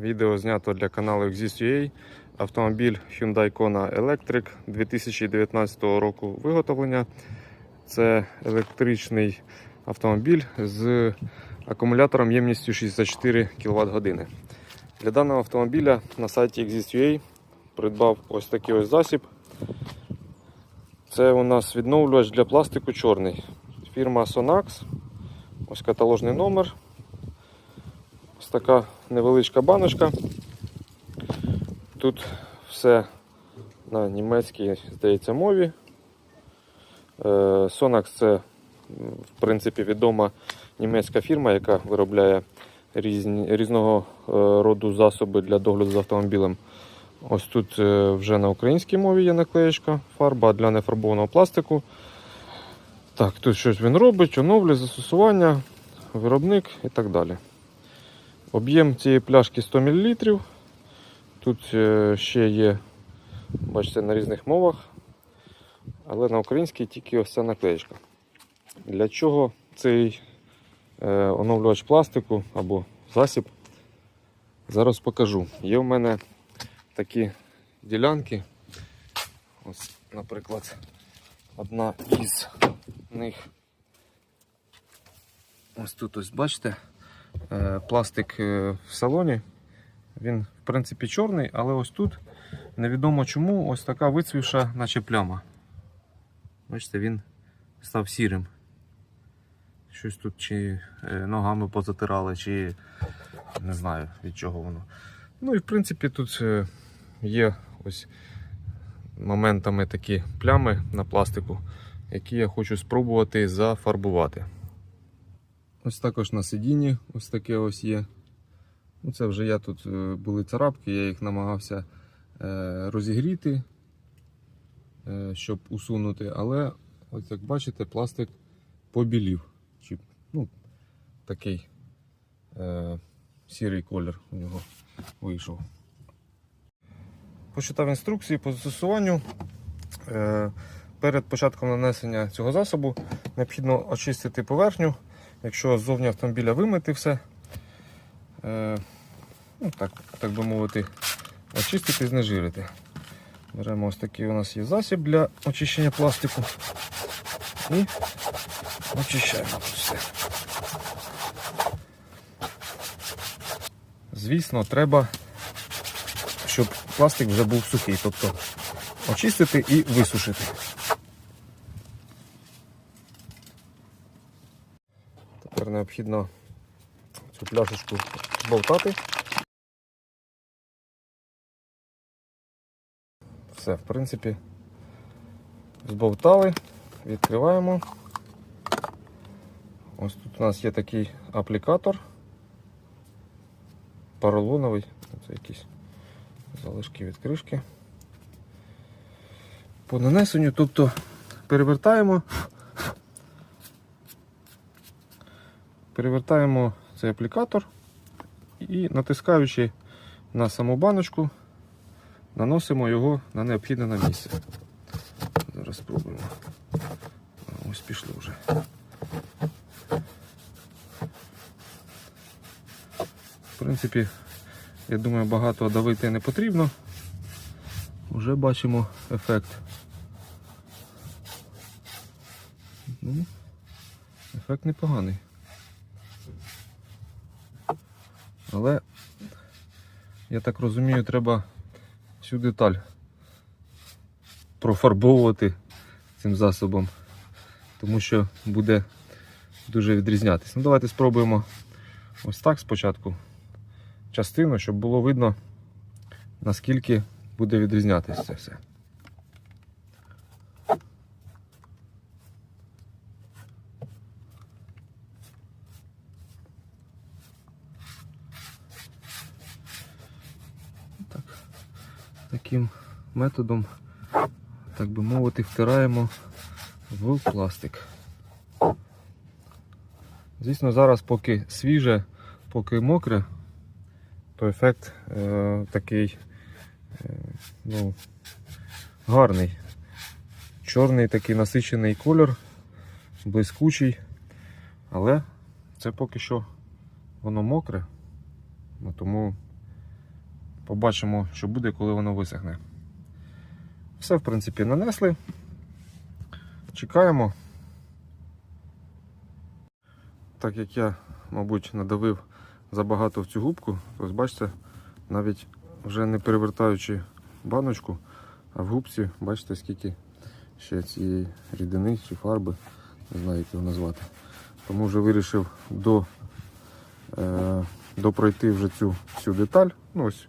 Відео знято для каналу Exist.ua. Автомобіль Hyundai Kona Electric 2019 року виготовлення. Це електричний автомобіль з акумулятором ємністю 64 кВт години. Для даного автомобіля на сайті Exist.ua придбав ось такий ось засіб. Це у нас відновлювач для пластику чорний. Фірма Sonax. Ось каталожний номер. Така невеличка баночка. Тут все на німецькій, здається, мові. Е, Sonax це в принципі відома німецька фірма, яка виробляє різні, різного е, роду засоби для догляду за автомобілем. Ось тут е, вже на українській мові є наклеєчка, фарба для нефарбованого пластику. Так, тут щось він робить, оновлює застосування, виробник і так далі. Об'єм цієї пляшки 100 мл. Тут е, ще є, бачите, на різних мовах, але на українській тільки ось ця наклеєчка. Для чого цей е, оновлювач пластику або засіб? Зараз покажу. Є в мене такі ділянки. Ось, наприклад, одна із них. Ось тут ось бачите, пластик е, в салоні. Він, в принципі, чорний, але ось тут невідомо чому ось така вицвівша, наче пляма. Бачите, він став сірим. Щось тут чи е, ногами позатирали, чи не знаю від чого воно. Ну і в принципі тут е, є ось моментами такі плями на пластику, які я хочу спробувати зафарбувати. Ось також на сидінні ось таке ось є. Ну, Це вже я тут е, були царапки, я їх намагався е, розігріти, е, щоб усунути, але ось як бачите, пластик побілів. Чи, ну, такий е, сірий колір у нього вийшов. Почитав інструкції по застосуванню. Е, Перед початком нанесення цього засобу необхідно очистити поверхню. Якщо ззовні автомобіля вимити все, е, ну, так, так би мовити, очистити і знежирити. Беремо ось такий у нас є засіб для очищення пластику і очищаємо все. Звісно, треба, щоб пластик вже був сухий, тобто очистити і висушити. Тепер необхідно цю пляшечку зболтати. Все, в принципі, збовтали, відкриваємо. Ось тут у нас є такий аплікатор поролоновий, це якісь залишки від кришки. По нанесенню, тобто перевертаємо, перевертаємо цей аплікатор і натискаючи на саму баночку, наносимо його на необхідне на місце. Зараз спробуємо. Ось пішло вже. В принципі, я думаю, багато давити не потрібно. Вже бачимо ефект. Ну, ефект непоганий. Але, я так розумію, треба цю деталь профарбовувати цим засобом, тому що буде дуже відрізнятися. Ну, давайте спробуємо ось так спочатку частину, щоб було видно, наскільки буде відрізнятися це все. Так, таким методом, так би мовити, втираємо в пластик. Звісно, зараз поки свіже, поки мокре, то ефект е, такий е, ну, гарний. Чорний такий насичений кольор, блискучий, але це поки що воно мокре, ну, тому Побачимо, що буде, коли воно висохне. Все, в принципі, нанесли. Чекаємо. Так як я, мабуть, надавив забагато в цю губку, ось бачите, навіть вже не перевертаючи баночку, а в губці, бачите, скільки ще цієї рідини чи фарби, не знаю, як його назвати. Тому вже вирішив до, е, допройти вже цю всю деталь. Ну ось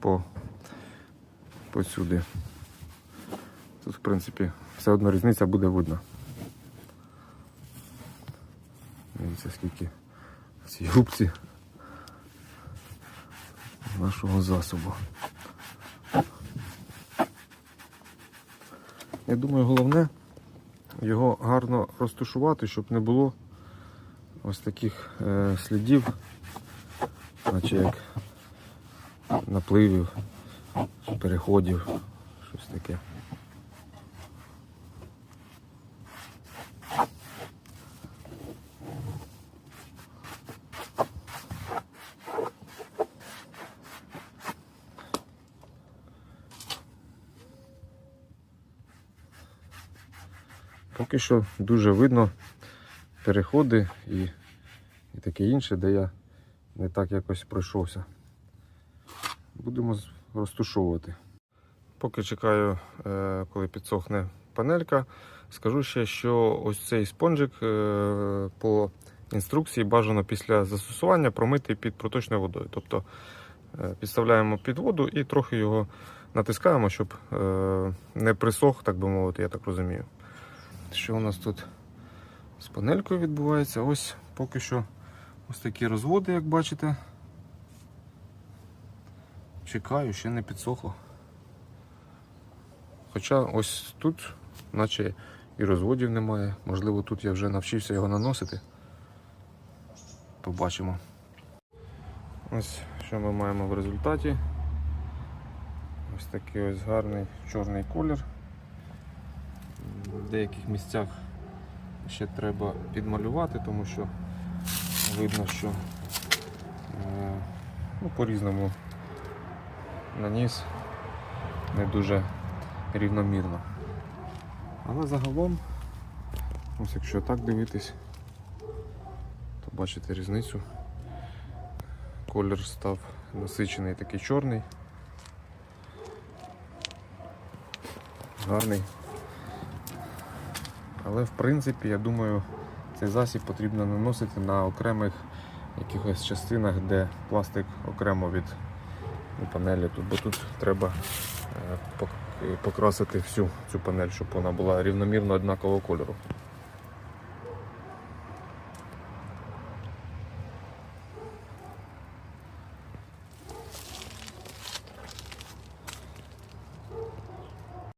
по, сюди. Тут, в принципі, все одно різниця буде видна. Дивіться, скільки в цій губці нашого засобу. Я думаю, головне його гарно розташувати, щоб не було ось таких е, слідів, наче як напливів, переходів, щось таке. Поки що дуже видно переходи і, і таке інше, де я не так якось пройшовся. Будемо розтушовувати. Поки чекаю, е, коли підсохне панелька, скажу ще, що ось цей спонжик е, по інструкції бажано після застосування промити під проточною водою. Тобто е, підставляємо під воду і трохи його натискаємо, щоб не присох, так би мовити, я так розумію. Що у нас тут з панелькою відбувається? Ось поки що ось такі розводи, як бачите. Чекаю, ще не підсохло. Хоча ось тут, наче і розводів немає. Можливо, тут я вже навчився його наносити. Побачимо. Ось що ми маємо в результаті. Ось такий ось гарний чорний колір. В деяких місцях ще треба підмалювати, тому що видно, що е, ну, по-різному наніс не дуже рівномірно. Але загалом, ось якщо так дивитись, то бачите різницю. Колір став насичений такий чорний. Гарний. Але в принципі, я думаю, цей засіб потрібно наносити на окремих якихось частинах, де пластик окремо від панелі. Тут, бо тут треба е, пок- покрасити всю цю панель, щоб вона була рівномірно однакового кольору.